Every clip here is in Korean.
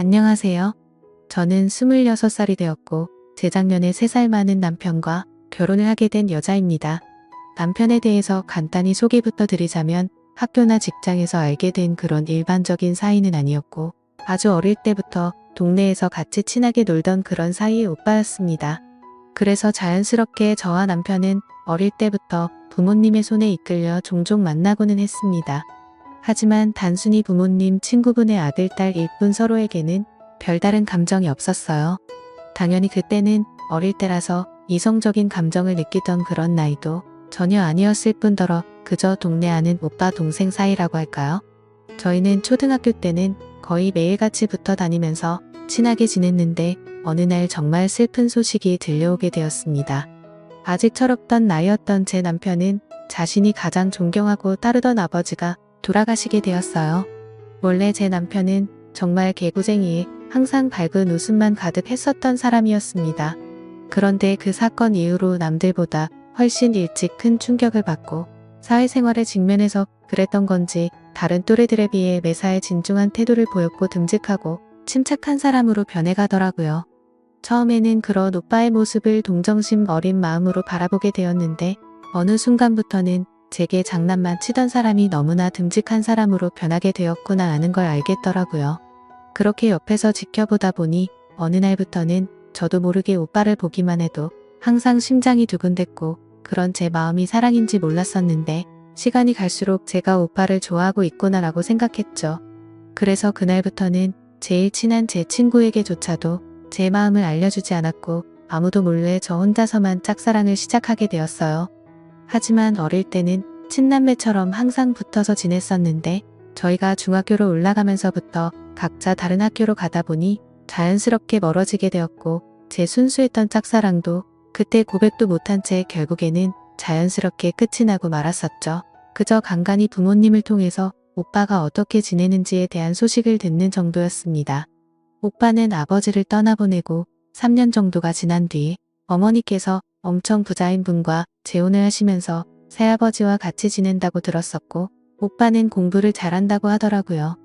안녕하세요. 저는 26살이 되었고 재작년에 3살 많은 남편과 결혼을 하게 된 여자입니다. 남편에 대해서 간단히 소개부터 드리자면 학교나 직장에서 알게 된 그런 일반적인 사이는 아니었고 아주 어릴 때부터 동네에서 같이 친하게 놀던 그런 사이의 오빠였습니다. 그래서 자연스럽게 저와 남편은 어릴 때부터 부모님의 손에 이끌려 종종 만나고는 했습니다. 하지만 단순히 부모님, 친구분의 아들, 딸 일뿐 서로에게는 별다른 감정이 없었어요. 당연히 그때는 어릴 때라서 이성적인 감정을 느끼던 그런 나이도 전혀 아니었을 뿐더러 그저 동네 아는 오빠 동생 사이라고 할까요? 저희는 초등학교 때는 거의 매일같이 붙어 다니면서 친하게 지냈는데 어느 날 정말 슬픈 소식이 들려오게 되었습니다. 아직 철없던 나이였던 제 남편은 자신이 가장 존경하고 따르던 아버지가 돌아가시게 되었어요. 원래 제 남편은 정말 개구쟁이에 항상 밝은 웃음만 가득했었던 사람이었습니다. 그런데 그 사건 이후로 남들보다 훨씬 일찍 큰 충격을 받고 사회생활에 직면해서 그랬던 건지 다른 또래들에 비해 매사에 진중한 태도를 보였고 듬직하고 침착한 사람으로 변해가더라고요. 처음에는 그런 오빠의 모습을 동정심 어린 마음으로 바라보게 되었는데 어느 순간부터는 제게 장난만 치던 사람이 너무나 듬직한 사람으로 변하게 되었구나 하는 걸 알겠더라고요. 그렇게 옆에서 지켜보다 보니 어느 날부터는 저도 모르게 오빠를 보기만 해도 항상 심장이 두근댔고 그런 제 마음이 사랑인지 몰랐었는데 시간이 갈수록 제가 오빠를 좋아하고 있구나라고 생각했죠. 그래서 그날부터는 제일 친한 제 친구에게조차도 제 마음을 알려주지 않았고 아무도 몰래 저 혼자서만 짝사랑을 시작하게 되었어요. 하지만 어릴 때는 친남매처럼 항상 붙어서 지냈었는데 저희가 중학교로 올라가면서부터 각자 다른 학교로 가다 보니 자연스럽게 멀어지게 되었고 제 순수했던 짝사랑도 그때 고백도 못한 채 결국에는 자연스럽게 끝이 나고 말았었죠. 그저 간간히 부모님을 통해서 오빠가 어떻게 지내는지에 대한 소식을 듣는 정도였습니다. 오빠는 아버지를 떠나보내고 3년 정도가 지난 뒤 어머니께서 엄청 부자인 분과 재혼을 하시면서 새아버지와 같이 지낸다고 들었었고 오빠는 공부를 잘한다고 하더라고요.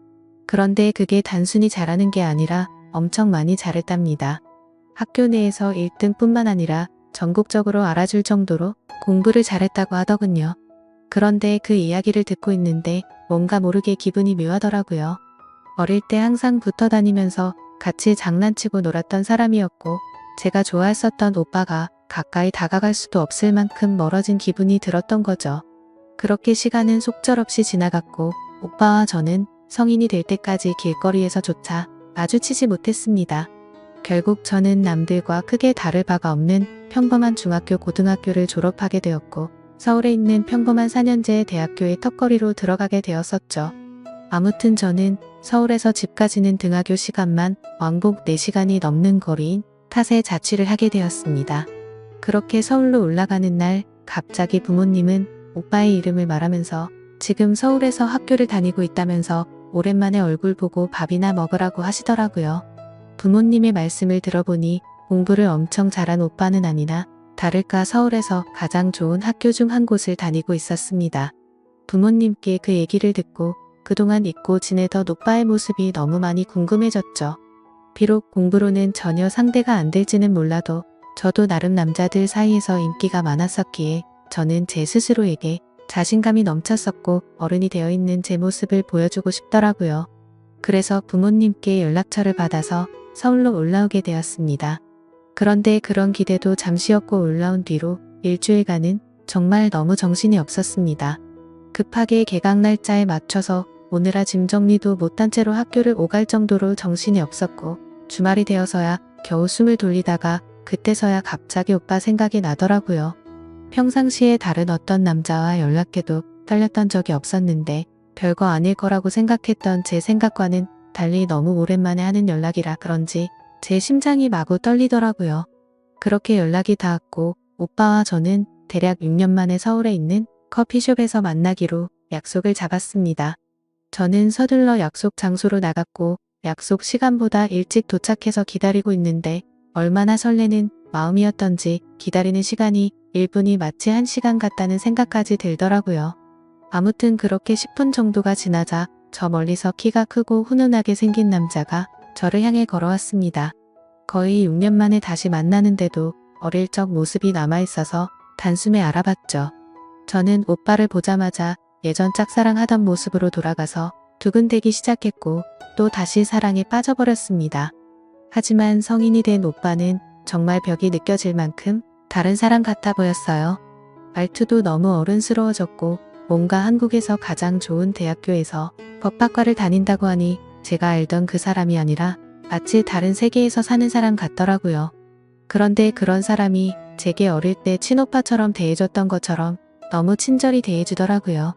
그런데 그게 단순히 잘하는 게 아니라 엄청 많이 잘했답니다. 학교 내에서 1등뿐만 아니라 전국적으로 알아줄 정도로 공부를 잘했다고 하더군요. 그런데 그 이야기를 듣고 있는데 뭔가 모르게 기분이 묘하더라고요. 어릴 때 항상 붙어 다니면서 같이 장난치고 놀았던 사람이었고 제가 좋아했었던 오빠가 가까이 다가갈 수도 없을 만큼 멀어진 기분이 들었던 거죠. 그렇게 시간은 속절없이 지나갔고 오빠와 저는 성인이 될 때까지 길거리에서조차 마주치지 못했습니다. 결국 저는 남들과 크게 다를 바가 없는 평범한 중학교 고등학교를 졸업하게 되었고 서울에 있는 평범한 4년제 대학교의 턱걸이로 들어가게 되었었죠. 아무튼 저는 서울에서 집까지는 등하교 시간만 왕복 4시간이 넘는 거리인 탓에 자취를 하게 되었습니다. 그렇게 서울로 올라가는 날 갑자기 부모님은 오빠의 이름을 말하면서 지금 서울에서 학교를 다니고 있다면서 오랜만에 얼굴 보고 밥이나 먹으라고 하시더라고요. 부모님의 말씀을 들어보니 공부를 엄청 잘한 오빠는 아니나 다를까 서울에서 가장 좋은 학교 중 한 곳을 다니고 있었습니다. 부모님께 그 얘기를 듣고 그동안 잊고 지내던 오빠의 모습이 너무 많이 궁금해졌죠. 비록 공부로는 전혀 상대가 안 될지는 몰라도 저도 나름 남자들 사이에서 인기가 많았었기에 저는 제 스스로에게 자신감이 넘쳤었고 어른이 되어 있는 제 모습을 보여주고 싶더라고요. 그래서 부모님께 연락처를 받아서 서울로 올라오게 되었습니다. 그런데 그런 기대도 잠시였고 올라온 뒤로 일주일간은 정말 너무 정신이 없었습니다. 급하게 개강 날짜에 맞춰서 오늘아 짐 정리도 못한 채로 학교를 오갈 정도로 정신이 없었고 주말이 되어서야 겨우 숨을 돌리다가 그때서야 갑자기 오빠 생각이 나더라고요. 평상시에 다른 어떤 남자와 연락해도 떨렸던 적이 없었는데 별거 아닐 거라고 생각했던 제 생각과는 달리 너무 오랜만에 하는 연락이라 그런지 제 심장이 마구 떨리더라고요. 그렇게 연락이 닿았고 오빠와 저는 대략 6년 만에 서울에 있는 커피숍에서 만나기로 약속을 잡았습니다. 저는 서둘러 약속 장소로 나갔고 약속 시간보다 일찍 도착해서 기다리고 있는데 얼마나 설레는 마음이었던지 기다리는 시간이 1분이 마치 1시간 같다는 생각까지 들더라고요. 아무튼 그렇게 10분 정도가 지나자 저 멀리서 키가 크고 훈훈하게 생긴 남자가 저를 향해 걸어왔습니다. 거의 6년 만에 다시 만나는데도 어릴 적 모습이 남아있어서 단숨에 알아봤죠. 저는 오빠를 보자마자 예전 짝사랑하던 모습으로 돌아가서 두근대기 시작했고 또 다시 사랑에 빠져버렸습니다. 하지만 성인이 된 오빠는 정말 벽이 느껴질 만큼 다른 사람 같아 보였어요. 말투도 너무 어른스러워졌고 뭔가 한국에서 가장 좋은 대학교에서 법학과를 다닌다고 하니 제가 알던 그 사람이 아니라 마치 다른 세계에서 사는 사람 같더라고요. 그런데 그런 사람이 제게 어릴 때 친오빠처럼 대해줬던 것처럼 너무 친절히 대해주더라고요.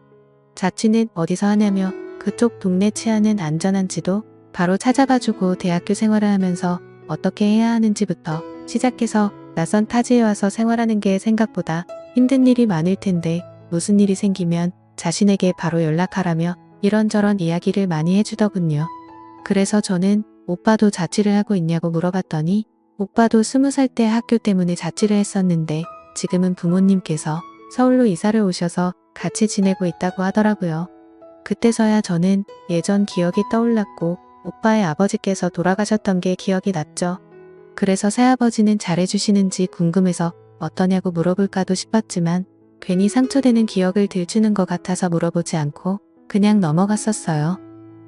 자취는 어디서 하냐며 그쪽 동네 치안은 안전한지도 바로 찾아봐주고 대학교 생활을 하면서 어떻게 해야 하는지부터 시작해서 낯선 타지에 와서 생활하는 게 생각보다 힘든 일이 많을 텐데 무슨 일이 생기면 자신에게 바로 연락하라며 이런저런 이야기를 많이 해주더군요. 그래서 저는 오빠도 자취를 하고 있냐고 물어봤더니 오빠도 스무 살 때 학교 때문에 자취를 했었는데 지금은 부모님께서 서울로 이사를 오셔서 같이 지내고 있다고 하더라고요. 그때서야 저는 예전 기억이 떠올랐고 오빠의 아버지께서 돌아가셨던 게 기억이 났죠. 그래서 새아버지는 잘해주시는지 궁금해서 어떠냐고 물어볼까도 싶었지만 괜히 상처되는 기억을 들추는 것 같아서 물어보지 않고 그냥 넘어갔었어요.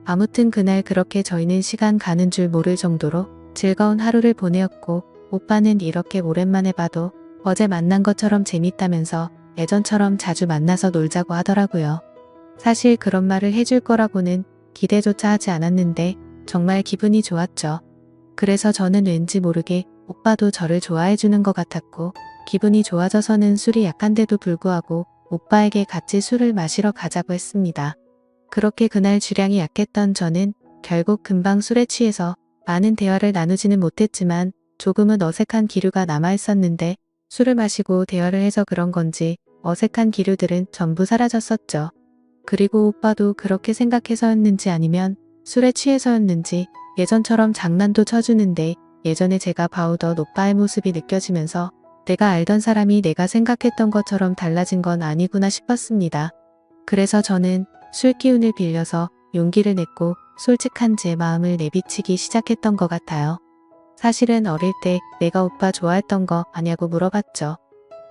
아무튼 그날 그렇게 저희는 시간 가는 줄 모를 정도로 즐거운 하루를 보내었고 오빠는 이렇게 오랜만에 봐도 어제 만난 것처럼 재밌다면서 예전처럼 자주 만나서 놀자고 하더라고요. 사실 그런 말을 해줄 거라고는 기대조차 하지 않았는데 정말 기분이 좋았죠. 그래서 저는 왠지 모르게 오빠도 저를 좋아해 주는 것 같았고 기분이 좋아져서는 술이 약한데도 불구하고 오빠에게 같이 술을 마시러 가자고 했습니다. 그렇게 그날 주량이 약했던 저는 결국 금방 술에 취해서 많은 대화를 나누지는 못했지만 조금은 어색한 기류가 남아 있었는데 술을 마시고 대화를 해서 그런 건지 어색한 기류들은 전부 사라졌었죠. 그리고 오빠도 그렇게 생각해서였는지 아니면 술에 취해서였는지 예전처럼 장난도 쳐주는데 예전에 제가 봐오던 오빠의 모습이 느껴지면서 내가 알던 사람이 내가 생각했던 것처럼 달라진 건 아니구나 싶었습니다. 그래서 저는 술 기운을 빌려서 용기를 냈고 솔직한 제 마음을 내비치기 시작했던 것 같아요. 사실은 어릴 때 내가 오빠 좋아했던 거 아냐고 물어봤죠.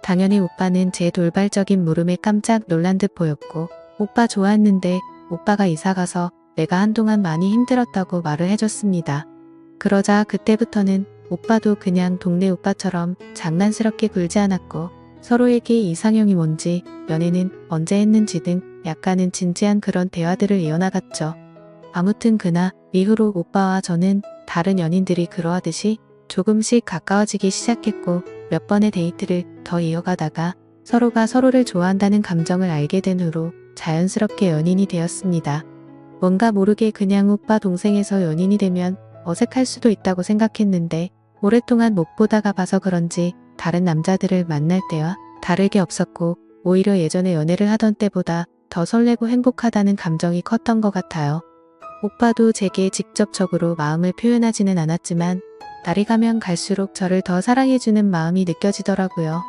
당연히 오빠는 제 돌발적인 물음에 깜짝 놀란 듯 보였고 오빠 좋아했는데 오빠가 이사가서 내가 한동안 많이 힘들었다고 말을 해줬습니다. 그러자 그때부터는 오빠도 그냥 동네 오빠처럼 장난스럽게 굴지 않았고 서로에게 이상형이 뭔지 연애는 언제 했는지 등 약간은 진지한 그런 대화들을 이어나갔죠. 아무튼 그나 이후로 오빠와 저는 다른 연인들이 그러하듯이 조금씩 가까워지기 시작했고 몇 번의 데이트를 더 이어가다가 서로가 서로를 좋아한다는 감정을 알게 된 후로 자연스럽게 연인이 되었습니다. 뭔가 모르게 그냥 오빠 동생에서 연인이 되면 어색할 수도 있다고 생각했는데 오랫동안 못 보다가 봐서 그런지 다른 남자들을 만날 때와 다르게 없었고 오히려 예전에 연애를 하던 때보다 더 설레고 행복하다는 감정이 컸던 것 같아요. 오빠도 제게 직접적으로 마음을 표현하지는 않았지만 날이 가면 갈수록 저를 더 사랑해주는 마음이 느껴지더라고요.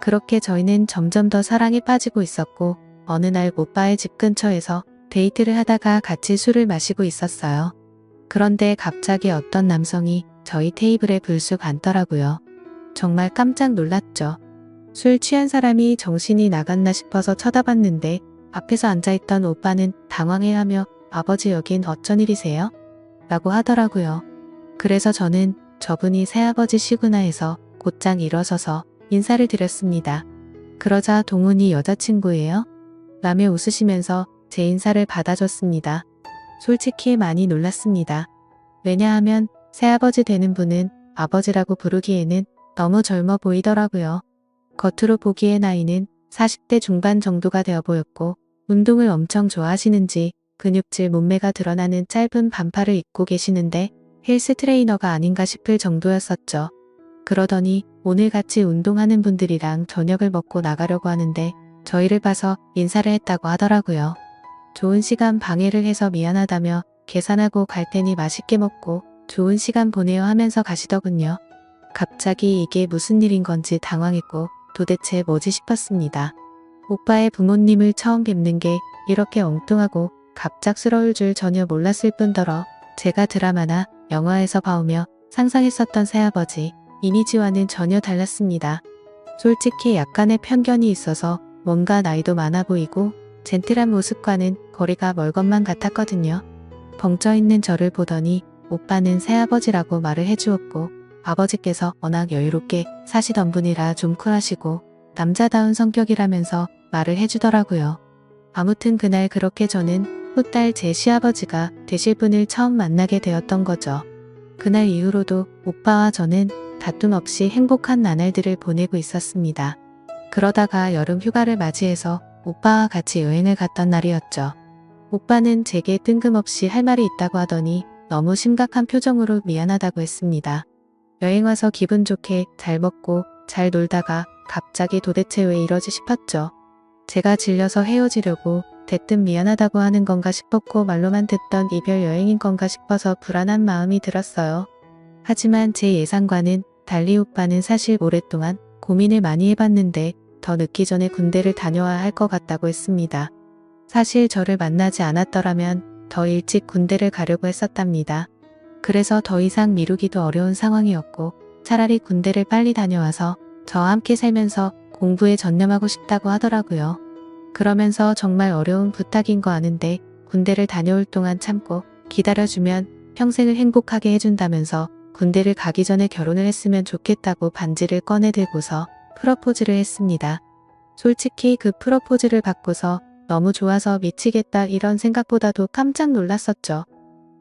그렇게 저희는 점점 더 사랑에 빠지고 있었고 어느 날 오빠의 집 근처에서 데이트를 하다가 같이 술을 마시고 있었어요. 그런데 갑자기 어떤 남성이 저희 테이블에 불쑥 앉더라고요. 정말 깜짝 놀랐죠. 술 취한 사람이 정신이 나갔나 싶어서 쳐다봤는데 앞에서 앉아있던 오빠는 당황해하며 아버지 여긴 어쩐 일이세요? 라고 하더라고요. 그래서 저는 저분이 새아버지시구나 해서 곧장 일어서서 인사를 드렸습니다. 그러자 동훈이 여자친구예요? 라며 웃으시면서 제 인사를 받아줬습니다. 솔직히 많이 놀랐습니다. 왜냐하면 새아버지 되는 분은 아버지라고 부르기에는 너무 젊어 보이더라고요. 겉으로 보기에 나이는 40대 중반 정도가 되어 보였고 운동을 엄청 좋아하시는지 근육질 몸매가 드러나는 짧은 반팔을 입고 계시는데 헬스 트레이너가 아닌가 싶을 정도였었죠. 그러더니 오늘 같이 운동하는 분들이랑 저녁을 먹고 나가려고 하는데 저희를 봐서 인사를 했다고 하더라고요. 좋은 시간 방해를 해서 미안하다며 계산하고 갈 테니 맛있게 먹고 좋은 시간 보내요 하면서 가시더군요. 갑자기 이게 무슨 일인 건지 당황했고 도대체 뭐지 싶었습니다. 오빠의 부모님을 처음 뵙는 게 이렇게 엉뚱하고 갑작스러울 줄 전혀 몰랐을 뿐더러 제가 드라마나 영화에서 봐오며 상상했었던 새아버지 이미지와는 전혀 달랐습니다. 솔직히 약간의 편견이 있어서 뭔가 나이도 많아 보이고 젠틀한 모습과는 거리가 멀 것만 같았거든요. 벙쪄 있는 저를 보더니 오빠는 새아버지라고 말을 해주었고 아버지께서 워낙 여유롭게 사시던 분이라 좀 쿨하시고 남자다운 성격이라면서 말을 해주더라고요. 아무튼 그날 그렇게 저는 후딸 제 시아버지가 되실 분을 처음 만나게 되었던 거죠. 그날 이후로도 오빠와 저는 다툼 없이 행복한 나날들을 보내고 있었습니다. 그러다가 여름 휴가를 맞이해서 오빠와 같이 여행을 갔던 날이었죠. 오빠는 제게 뜬금없이 할 말이 있다고 하더니 너무 심각한 표정으로 미안하다고 했습니다. 여행 와서 기분 좋게 잘 먹고 잘 놀다가 갑자기 도대체 왜 이러지 싶었죠. 제가 질려서 헤어지려고 대뜸 미안하다고 하는 건가 싶었고 말로만 듣던 이별 여행인 건가 싶어서 불안한 마음이 들었어요. 하지만 제 예상과는 달리 오빠는 사실 오랫동안 고민을 많이 해봤는데 더 늦기 전에 군대를 다녀와야 할 것 같다고 했습니다. 사실 저를 만나지 않았더라면 더 일찍 군대를 가려고 했었답니다. 그래서 더 이상 미루기도 어려운 상황이었고 차라리 군대를 빨리 다녀와서 저와 함께 살면서 공부에 전념하고 싶다고 하더라고요. 그러면서 정말 어려운 부탁인 거 아는데 군대를 다녀올 동안 참고 기다려주면 평생을 행복하게 해준다면서 군대를 가기 전에 결혼을 했으면 좋겠다고 반지를 꺼내 들고서 프러포즈를 했습니다. 솔직히 그 프러포즈를 받고서 너무 좋아서 미치겠다 이런 생각보다도 깜짝 놀랐었죠.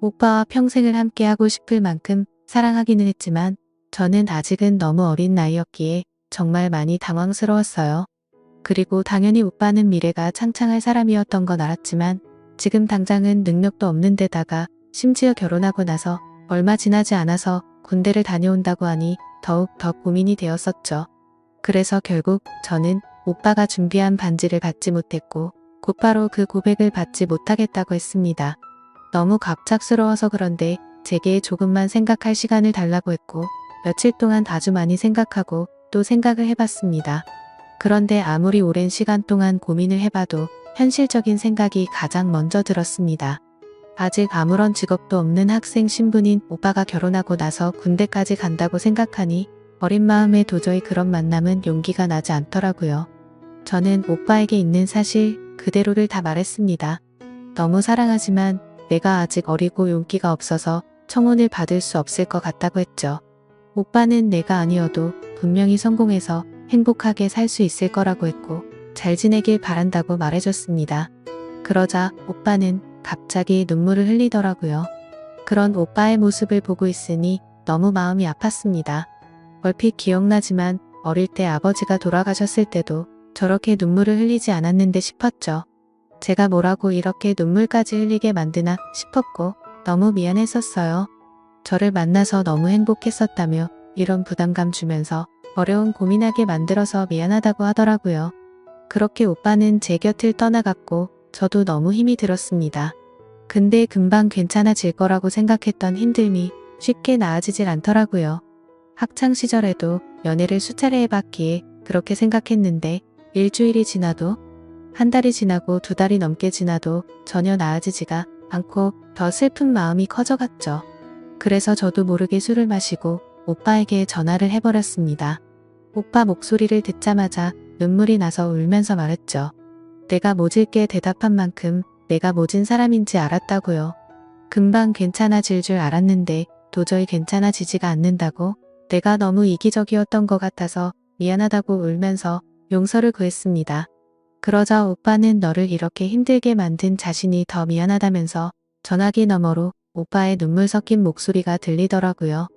오빠와 평생을 함께하고 싶을 만큼 사랑하기는 했지만 저는 아직은 너무 어린 나이였기에 정말 많이 당황스러웠어요. 그리고 당연히 오빠는 미래가 창창할 사람이었던 건 알았지만 지금 당장은 능력도 없는 데다가 심지어 결혼하고 나서 얼마 지나지 않아서 군대를 다녀온다고 하니 더욱 더 고민이 되었었죠. 그래서 결국 저는 오빠가 준비한 반지를 받지 못했고 곧바로 그 고백을 받지 못하겠다고 했습니다. 너무 갑작스러워서 그런데 제게 조금만 생각할 시간을 달라고 했고 며칠 동안 아주 많이 생각하고 또 생각을 해봤습니다. 그런데 아무리 오랜 시간 동안 고민을 해봐도 현실적인 생각이 가장 먼저 들었습니다. 아직 아무런 직업도 없는 학생 신분인 오빠가 결혼하고 나서 군대까지 간다고 생각하니 어린 마음에 도저히 그런 만남은 용기가 나지 않더라고요. 저는 오빠에게 있는 사실 그대로를 다 말했습니다. 너무 사랑하지만 내가 아직 어리고 용기가 없어서 청혼을 받을 수 없을 것 같다고 했죠. 오빠는 내가 아니어도 분명히 성공해서 행복하게 살 수 있을 거라고 했고 잘 지내길 바란다고 말해줬습니다. 그러자 오빠는 갑자기 눈물을 흘리더라고요. 그런 오빠의 모습을 보고 있으니 너무 마음이 아팠습니다. 얼핏 기억나지만 어릴 때 아버지가 돌아가셨을 때도 저렇게 눈물을 흘리지 않았는데 싶었죠. 제가 뭐라고 이렇게 눈물까지 흘리게 만드나 싶었고 너무 미안했었어요. 저를 만나서 너무 행복했었다며 이런 부담감 주면서 어려운 고민하게 만들어서 미안하다고 하더라고요. 그렇게 오빠는 제 곁을 떠나갔고 저도 너무 힘이 들었습니다. 근데 금방 괜찮아질 거라고 생각했던 힘듦이 쉽게 나아지질 않더라고요. 학창 시절에도 연애를 수차례 해봤기에 그렇게 생각했는데 일주일이 지나도 한 달이 지나고 두 달이 넘게 지나도 전혀 나아지지가 않고 더 슬픈 마음이 커져갔죠. 그래서 저도 모르게 술을 마시고 오빠에게 전화를 해버렸습니다. 오빠 목소리를 듣자마자 눈물이 나서 울면서 말했죠. 내가 모질게 대답한 만큼 내가 모진 사람인지 알았다고요. 금방 괜찮아질 줄 알았는데 도저히 괜찮아지지가 않는다고 내가 너무 이기적이었던 것 같아서 미안하다고 울면서 용서를 구했습니다. 그러자 오빠는 너를 이렇게 힘들게 만든 자신이 더 미안하다면서 전화기 너머로 오빠의 눈물 섞인 목소리가 들리더라고요.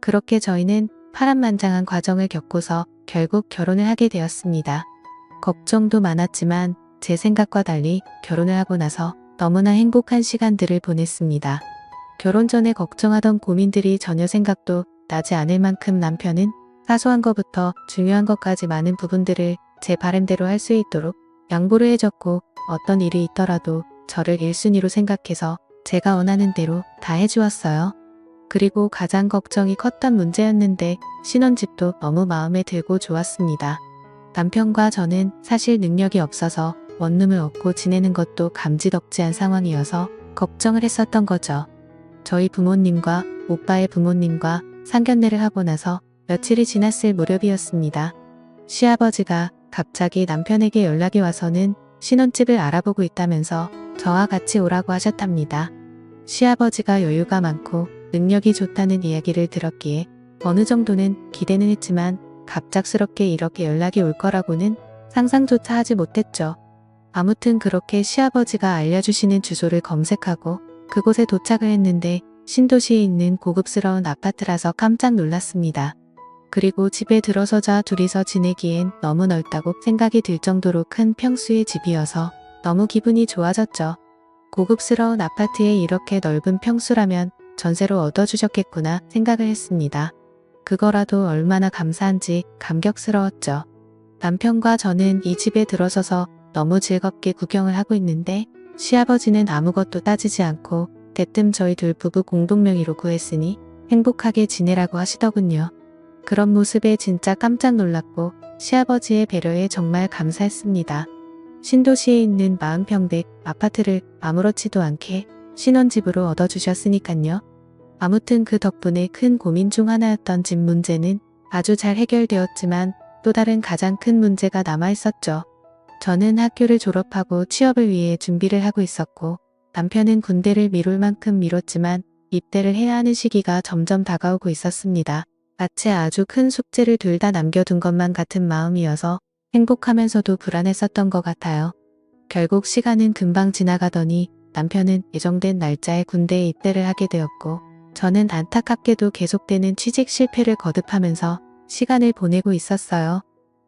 그렇게 저희는 파란만장한 과정을 겪고서 결국 결혼을 하게 되었습니다. 걱정도 많았지만 제 생각과 달리 결혼을 하고 나서 너무나 행복한 시간들을 보냈습니다. 결혼 전에 걱정하던 고민들이 전혀 생각도 나지 않을 만큼 남편은 사소한 것부터 중요한 것까지 많은 부분들을 제 바램대로 할 수 있도록 양보를 해줬고 어떤 일이 있더라도 저를 1순위로 생각해서 제가 원하는 대로 다 해주었어요. 그리고 가장 걱정이 컸던 문제였는데 신혼집도 너무 마음에 들고 좋았습니다. 남편과 저는 사실 능력이 없어서 원룸을 얻고 지내는 것도 감지덕지한 상황이어서 걱정을 했었던 거죠. 저희 부모님과 오빠의 부모님과 상견례를 하고 나서 며칠이 지났을 무렵이었습니다. 시아버지가 갑자기 남편에게 연락이 와서는 신혼집을 알아보고 있다면서 저와 같이 오라고 하셨답니다. 시아버지가 여유가 많고 능력이 좋다는 이야기를 들었기에 어느 정도는 기대는 했지만 갑작스럽게 이렇게 연락이 올 거라고는 상상조차 하지 못했죠. 아무튼 그렇게 시아버지가 알려주시는 주소를 검색하고 그곳에 도착을 했는데 신도시에 있는 고급스러운 아파트라서 깜짝 놀랐습니다. 그리고 집에 들어서자 둘이서 지내기엔 너무 넓다고 생각이 들 정도로 큰 평수의 집이어서 너무 기분이 좋아졌죠. 고급스러운 아파트에 이렇게 넓은 평수라면 전세로 얻어주셨겠구나 생각을 했습니다. 그거라도 얼마나 감사한지 감격스러웠죠. 남편과 저는 이 집에 들어서서 너무 즐겁게 구경을 하고 있는데 시아버지는 아무것도 따지지 않고 대뜸 저희 둘 부부 공동명의로 구했으니 행복하게 지내라고 하시더군요. 그런 모습에 진짜 깜짝 놀랐고 시아버지의 배려에 정말 감사했습니다. 신도시에 있는 40평대 아파트를 아무렇지도 않게 신혼집으로 얻어주셨으니깐요. 아무튼 그 덕분에 큰 고민 중 하나였던 집 문제는 아주 잘 해결되었지만 또 다른 가장 큰 문제가 남아 있었죠. 저는 학교를 졸업하고 취업을 위해 준비를 하고 있었고 남편은 군대를 미룰 만큼 미뤘지만 입대를 해야 하는 시기가 점점 다가오고 있었습니다. 마치 아주 큰 숙제를 둘 다 남겨둔 것만 같은 마음이어서 행복하면서도 불안했었던 것 같아요. 결국 시간은 금방 지나가더니 남편은 예정된 날짜에 군대에 입대를 하게 되었고 저는 안타깝게도 계속되는 취직 실패를 거듭하면서 시간을 보내고 있었어요.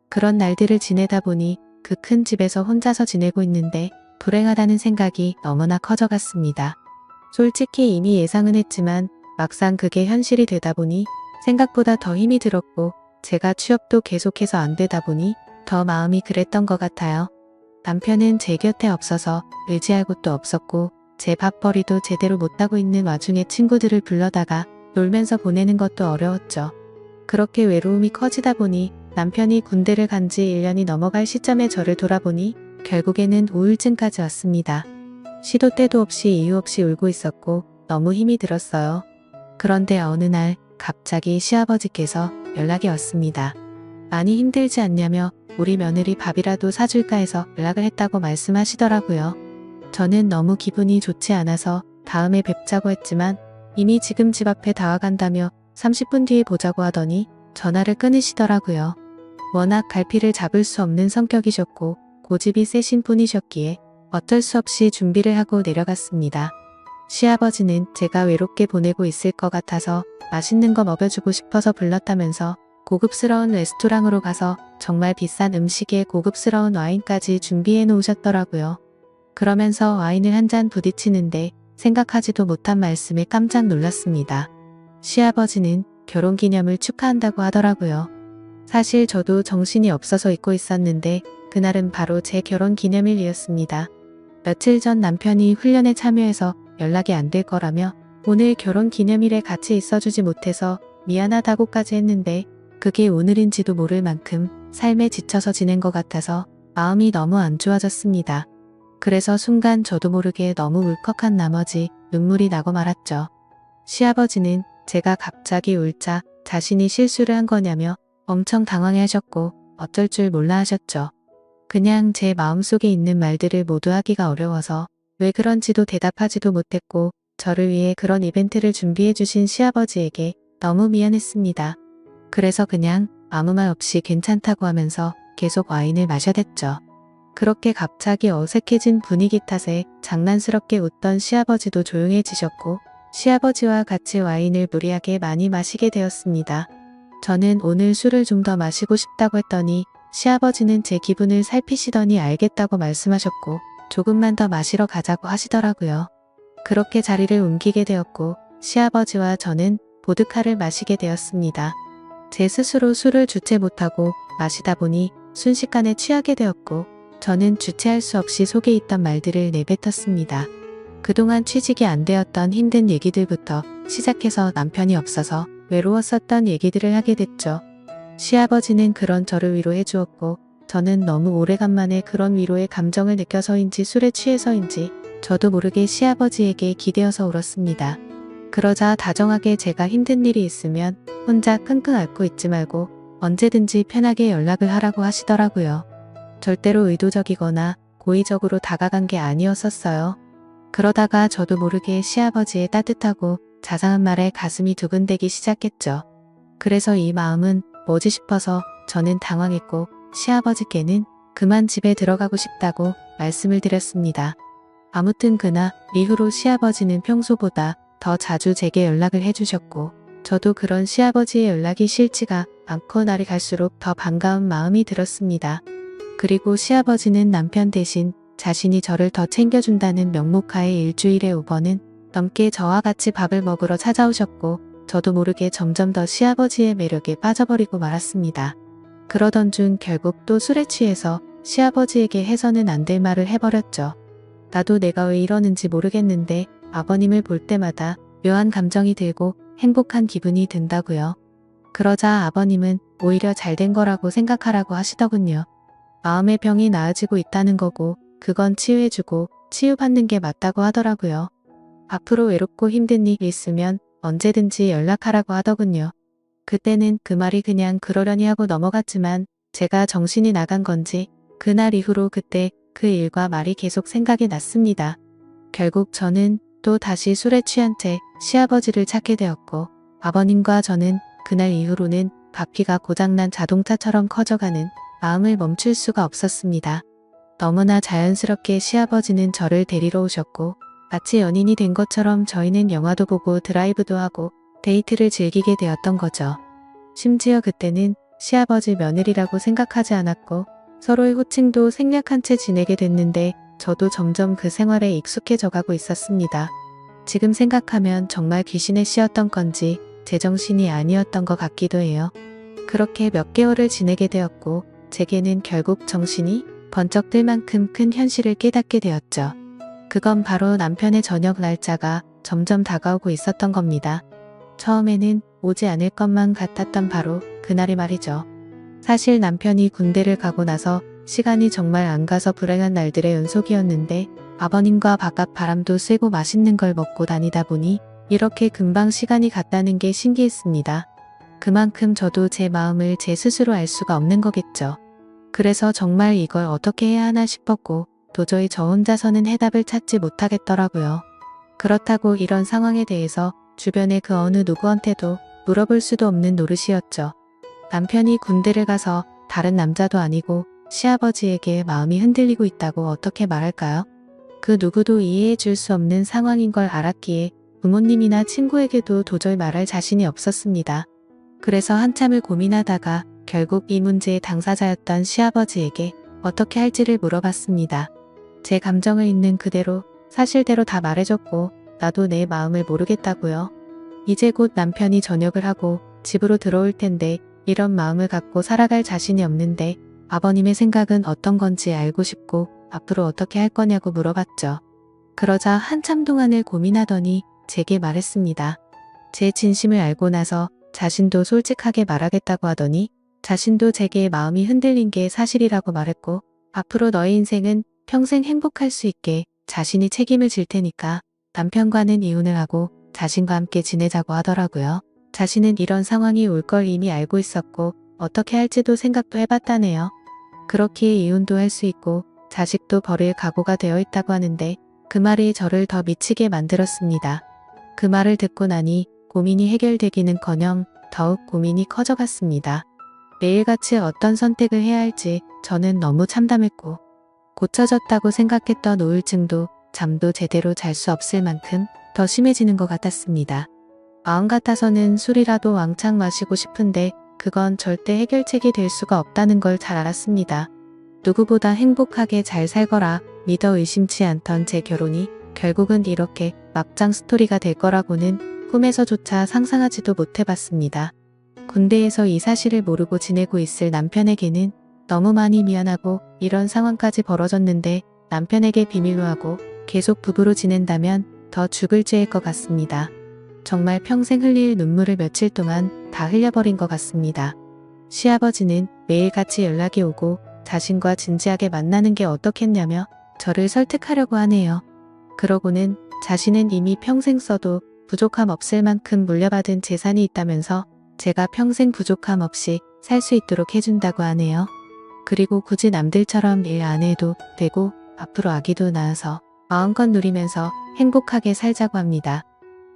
그런 날들을 지내다 보니 그 큰 집에서 혼자서 지내고 있는데 불행하다는 생각이 너무나 커져갔습니다. 솔직히 이미 예상은 했지만 막상 그게 현실이 되다 보니 생각보다 더 힘이 들었고 제가 취업도 계속해서 안 되다 보니 더 마음이 그랬던 것 같아요. 남편은 제 곁에 없어서 의지할 곳도 없었고 제 밥벌이도 제대로 못하고 있는 와중에 친구들을 불러다가 놀면서 보내는 것도 어려웠죠. 그렇게 외로움이 커지다 보니 남편이 군대를 간 지 1년이 넘어갈 시점에 저를 돌아보니 결국에는 우울증까지 왔습니다. 시도 때도 없이 이유 없이 울고 있었고 너무 힘이 들었어요. 그런데 어느 날 갑자기 시아버지께서 연락이 왔습니다. 많이 힘들지 않냐며 우리 며느리 밥이라도 사줄까 해서 연락을 했다고 말씀하시더라고요. 저는 너무 기분이 좋지 않아서 다음에 뵙자고 했지만 이미 지금 집 앞에 다 와간다며 30분 뒤에 보자고 하더니 전화를 끊으시더라고요. 워낙 갈피를 잡을 수 없는 성격이셨고 고집이 세신 분이셨기에 어쩔 수 없이 준비를 하고 내려갔습니다. 시아버지는 제가 외롭게 보내고 있을 것 같아서 맛있는 거 먹여주고 싶어서 불렀다면서 고급스러운 레스토랑으로 가서 정말 비싼 음식에 고급스러운 와인까지 준비해 놓으셨더라고요. 그러면서 와인을 한 잔 부딪히는데 생각하지도 못한 말씀에 깜짝 놀랐습니다. 시아버지는 결혼 기념을 축하한다고 하더라고요. 사실 저도 정신이 없어서 잊고 있었는데 그날은 바로 제 결혼 기념일이었습니다. 며칠 전 남편이 훈련에 참여해서 연락이 안 될 거라며 오늘 결혼 기념일에 같이 있어주지 못해서 미안하다고까지 했는데 그게 오늘인지도 모를 만큼 삶에 지쳐서 지낸 것 같아서 마음이 너무 안 좋아졌습니다. 그래서 순간 저도 모르게 너무 울컥한 나머지 눈물이 나고 말았죠. 시아버지는 제가 갑자기 울자 자신이 실수를 한 거냐며 엄청 당황해 하셨고 어쩔 줄 몰라 하셨죠. 그냥 제 마음속에 있는 말들을 모두 하기가 어려워서 왜 그런지도 대답하지도 못했고 저를 위해 그런 이벤트를 준비해 주신 시아버지에게 너무 미안했습니다. 그래서 그냥 아무 말 없이 괜찮다고 하면서 계속 와인을 마셔댔죠. 그렇게 갑자기 어색해진 분위기 탓에 장난스럽게 웃던 시아버지도 조용해지셨고 시아버지와 같이 와인을 무리하게 많이 마시게 되었습니다. 저는 오늘 술을 좀 더 마시고 싶다고 했더니 시아버지는 제 기분을 살피시더니 알겠다고 말씀하셨고 조금만 더 마시러 가자고 하시더라고요. 그렇게 자리를 옮기게 되었고 시아버지와 저는 보드카를 마시게 되었습니다. 제 스스로 술을 주체 못하고 마시다 보니 순식간에 취하게 되었고 저는 주체할 수 없이 속에 있던 말들을 내뱉었습니다. 그동안 취직이 안 되었던 힘든 얘기들부터 시작해서 남편이 없어서 외로웠었던 얘기들을 하게 됐죠. 시아버지는 그런 저를 위로해 주었고 저는 너무 오래간만에 그런 위로의 감정을 느껴서인지 술에 취해서인지 저도 모르게 시아버지에게 기대어서 울었습니다. 그러자 다정하게 제가 힘든 일이 있으면 혼자 끙끙 앓고 있지 말고 언제든지 편하게 연락을 하라고 하시더라고요. 절대로 의도적이거나 고의적으로 다가간 게 아니었었어요. 그러다가 저도 모르게 시아버지의 따뜻하고 자상한 말에 가슴이 두근대기 시작했죠. 그래서 이 마음은 뭐지 싶어서 저는 당황했고 시아버지께는 그만 집에 들어가고 싶다고 말씀을 드렸습니다. 아무튼 그나 이후로 시아버지는 평소보다 더 자주 제게 연락을 해주셨고 저도 그런 시아버지의 연락이 싫지가 않고 날이 갈수록 더 반가운 마음이 들었습니다. 그리고 시아버지는 남편 대신 자신이 저를 더 챙겨준다는 명목하에 일주일에 5번은 넘게 저와 같이 밥을 먹으러 찾아오셨고 저도 모르게 점점 더 시아버지의 매력에 빠져버리고 말았습니다. 그러던 중 결국 또 술에 취해서 시아버지에게 해서는 안 될 말을 해버렸죠. 나도 내가 왜 이러는지 모르겠는데 아버님을 볼 때마다 묘한 감정이 들고 행복한 기분이 든다고요. 그러자 아버님은 오히려 잘 된 거라고 생각하라고 하시더군요. 마음의 병이 나아지고 있다는 거고 그건 치유해주고 치유받는 게 맞다고 하더라고요. 앞으로 외롭고 힘든 일 있으면 언제든지 연락하라고 하더군요. 그때는 그 말이 그냥 그러려니 하고 넘어갔지만 제가 정신이 나간 건지 그날 이후로 그때 그 일과 말이 계속 생각이 났습니다. 결국 저는 또 다시 술에 취한 채 시아버지를 찾게 되었고 아버님과 저는 그날 이후로는 바퀴가 고장난 자동차처럼 커져가는 마음을 멈출 수가 없었습니다. 너무나 자연스럽게 시아버지는 저를 데리러 오셨고 마치 연인이 된 것처럼 저희는 영화도 보고 드라이브도 하고 데이트를 즐기게 되었던 거죠. 심지어 그때는 시아버지 며느리라고 생각하지 않았고 서로의 호칭도 생략한 채 지내게 됐는데 저도 점점 그 생활에 익숙해져 가고 있었습니다. 지금 생각하면 정말 귀신의 씨였던 건지 제정신이 아니었던 것 같기도 해요. 그렇게 몇 개월을 지내게 되었고 제게는 결국 정신이 번쩍 들 만큼 큰 현실을 깨닫게 되었죠. 그건 바로 남편의 저녁 날짜가 점점 다가오고 있었던 겁니다. 처음에는 오지 않을 것만 같았던 바로 그날이 말이죠. 사실 남편이 군대를 가고 나서 시간이 정말 안 가서 불행한 날들의 연속이었는데 아버님과 바깥 바람도 쐬고 맛있는 걸 먹고 다니다 보니 이렇게 금방 시간이 갔다는 게 신기했습니다. 그만큼 저도 제 마음을 제 스스로 알 수가 없는 거겠죠. 그래서 정말 이걸 어떻게 해야 하나 싶었고 도저히 저 혼자서는 해답을 찾지 못하겠더라고요. 그렇다고 이런 상황에 대해서 주변의 그 어느 누구한테도 물어볼 수도 없는 노릇이었죠. 남편이 군대를 가서 다른 남자도 아니고 시아버지에게 마음이 흔들리고 있다고 어떻게 말할까요? 그 누구도 이해해 줄 수 없는 상황인 걸 알았기에 부모님이나 친구에게도 도저히 말할 자신이 없었습니다. 그래서 한참을 고민하다가 결국 이 문제의 당사자였던 시아버지에게 어떻게 할지를 물어봤습니다. 제 감정을 있는 그대로 사실대로 다 말해줬고 나도 내 마음을 모르겠다고요. 이제 곧 남편이 저녁을 하고 집으로 들어올 텐데 이런 마음을 갖고 살아갈 자신이 없는데 아버님의 생각은 어떤 건지 알고 싶고 앞으로 어떻게 할 거냐고 물어봤죠. 그러자 한참 동안을 고민하더니 제게 말했습니다. 제 진심을 알고 나서 자신도 솔직하게 말하겠다고 하더니 자신도 제게 마음이 흔들린 게 사실이라고 말했고 앞으로 너의 인생은 평생 행복할 수 있게 자신이 책임을 질 테니까 남편과는 이혼을 하고 자신과 함께 지내자고 하더라고요. 자신은 이런 상황이 올 걸 이미 알고 있었고 어떻게 할지도 생각도 해봤다네요. 그렇기에 이혼도 할 수 있고 자식도 버릴 각오가 되어 있다고 하는데 그 말이 저를 더 미치게 만들었습니다. 그 말을 듣고 나니 고민이 해결되기는커녕 더욱 고민이 커져갔습니다. 매일같이 어떤 선택을 해야 할지 저는 너무 참담했고 고쳐졌다고 생각했던 우울증도 잠도 제대로 잘 수 없을 만큼 더 심해지는 것 같았습니다. 마음 같아서는 술이라도 왕창 마시고 싶은데 그건 절대 해결책이 될 수가 없다는 걸 잘 알았습니다. 누구보다 행복하게 잘 살거라 믿어 의심치 않던 제 결혼이 결국은 이렇게 막장 스토리가 될 거라고는 꿈에서조차 상상하지도 못해봤습니다. 군대에서 이 사실을 모르고 지내고 있을 남편에게는 너무 많이 미안하고 이런 상황까지 벌어졌는데 남편에게 비밀로 하고 계속 부부로 지낸다면 더 죽을 죄일 것 같습니다. 정말 평생 흘릴 눈물을 며칠 동안 다 흘려버린 것 같습니다. 시아버지는 매일같이 연락이 오고 자신과 진지하게 만나는 게 어떻겠냐며 저를 설득하려고 하네요. 그러고는 자신은 이미 평생 써도 부족함 없을 만큼 물려받은 재산이 있다면서 제가 평생 부족함 없이 살 수 있도록 해준다고 하네요. 그리고 굳이 남들처럼 일 안 해도 되고 앞으로 아기도 낳아서 마음껏 누리면서 행복하게 살자고 합니다.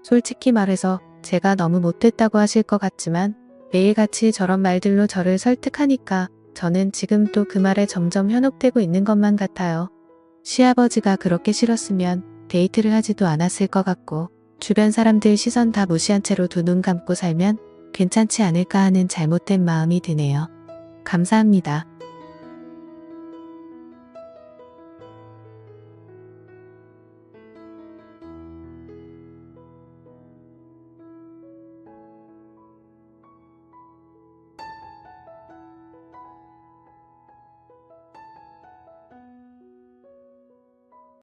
솔직히 말해서 제가 너무 못됐다고 하실 것 같지만 매일같이 저런 말들로 저를 설득하니까 저는 지금 또 그 말에 점점 현혹되고 있는 것만 같아요. 시아버지가 그렇게 싫었으면 데이트를 하지도 않았을 것 같고 주변 사람들 시선 다 무시한 채로 두 눈 감고 살면 괜찮지 않을까 하는 잘못된 마음이 드네요. 감사합니다.